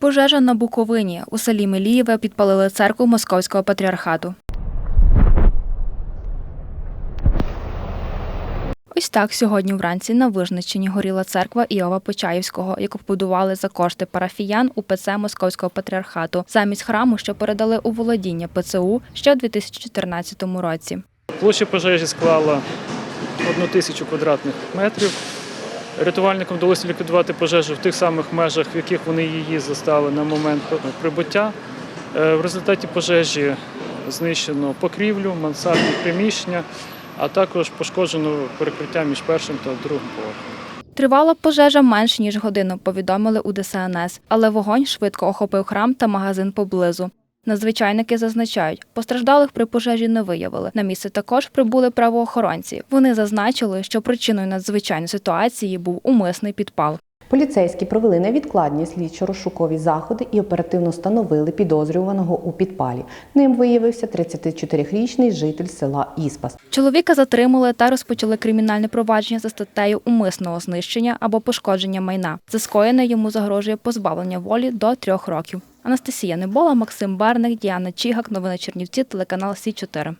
Пожежа на Буковині. У селі Мелієве підпалили церкву Московського патріархату. Ось так сьогодні вранці на Вижниччині горіла церква Іова Почаївського, яку побудували за кошти парафіян УПЦ Московського патріархату, замість храму, що передали у володіння ПЦУ ще у 2014 році. Площа пожежі склала одну тисячу квадратних метрів. Рятувальникам вдалося ліквідувати пожежу в тих самих межах, в яких вони її застали на момент прибуття. Е, В результаті пожежі знищено покрівлю, мансардні приміщення, а також пошкоджено перекриття між першим та другим поверхом. Тривала пожежа менш ніж годину, повідомили у ДСНС, але вогонь швидко охопив храм та магазин поблизу. Надзвичайники зазначають, постраждалих при пожежі не виявили. На місце також прибули правоохоронці. Вони зазначили, що причиною надзвичайної ситуації був умисний підпал. Поліцейські провели невідкладні слідчо-розшукові заходи і оперативно встановили підозрюваного у підпалі. Ним виявився 34-річний житель села Іспас. Чоловіка затримали та розпочали кримінальне провадження за статтею умисного знищення або пошкодження майна. За скоєне йому загрожує позбавлення волі до трьох років. Анастасія Небола, Максим Барник, Діана Чігак. Новини Чернівці, телеканал Сі 4